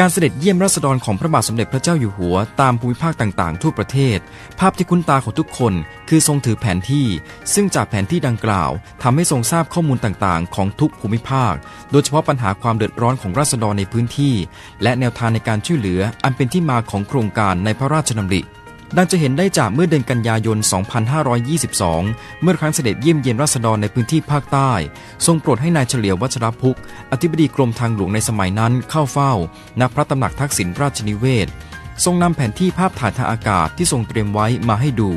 การเสด็จเยี่ยมราษฎรของพระบาทสมเด็จพระเจ้าอยู่หัวตามภูมิภาคต่างๆ ทั่วประเทศ ภาพที่คุ้นตาของทุกคนคือทรงถือแผนที่ ซึ่งจากแผนที่ดังกล่าวทำให้ทรงทราบข้อมูลต่างๆ ของทุกภูมิภาค โดยเฉพาะปัญหาความเดือดร้อนของราษฎรในพื้นที่ และแนวทางในการช่วยเหลืออันเป็นที่มาของโครงการในพระราชดำริ ดังจะเห็นได้จากเมื่อเดือนกันยายน 2522 เมื่อครั้งเสด็จเยี่ยมเยียนราษฎรในพื้นที่ภาคใต้ ทรงโปรดให้นายเฉลียววัชรพุก อธิบดีกรมทางหลวงในสมัยนั้นเข้าเฝ้า ณ พระตำหนักทักษิณราชนิเวศ ทรงนำแผนที่ภาพถ่ายทางอากาศที่ทรงเตรียมไว้มาให้ดู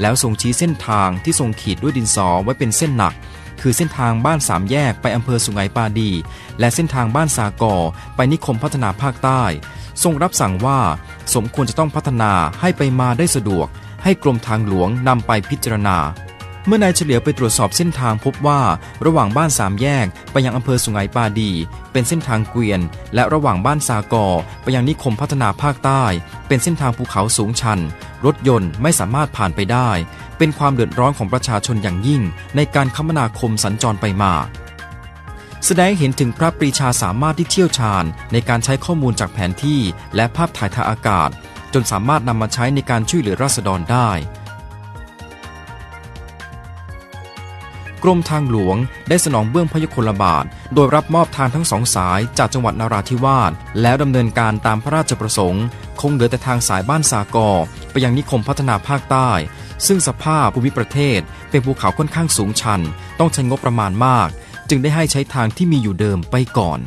แล้วทรงชี้เส้นทางที่ทรงขีดด้วยดินสอไว้เป็นเส้นหนัก คือเส้นทางบ้านสามแยกไปอำเภอสุไหงปาดี และเส้นทางบ้านสากอไปนิคมพัฒนาภาคใต้ ทรงรับสั่งว่าสมควรจะต้องพัฒนาให้ไปมาได้สะดวก ให้กรมทางหลวงนำไปพิจารณา เมื่อนายเฉลียวไปตรวจสอบเส้นทางพบว่า ระหว่างบ้านสามแยกไปยังอำเภอสุไหงปาดี เป็นเส้นทางเกวียน และระหว่างบ้านสากอไปยังนิคมพัฒนาภาคใต้ เป็นเส้นทางภูเขาสูงชัน รถยนต์ไม่สามารถผ่านไปได้ เป็นความเดือดร้อนของประชาชนอย่างยิ่ง ในการคมนาคมสัญจรไปมา แสดงเห็นถึงพระปรีชาสามารถที่เชี่ยวชาญ ในการใช้ข้อมูลจากแผนที่ และภาพถ่ายทางอากาศ จนสามารถนำมาใช้ในการช่วยเหลือราษฎรได้ กรมทางหลวงได้สนองเบื้องพยคลบาท โดยรับมอบทางทั้งสองสายจากจังหวัดนาราธิวาสแล้วดำเนินการตามพระราชประสงค์ คงเหลือแต่ทางสายบ้านสากอไปยังนิคมพัฒนาภาคใต้ ซึ่งสภาพภูมิประเทศ เป็นภูเขาค่อนข้างสูงชัน ต้องใช้งบประมาณมาก จึงได้ให้ใช้ทางที่มีอยู่เดิมไปก่อน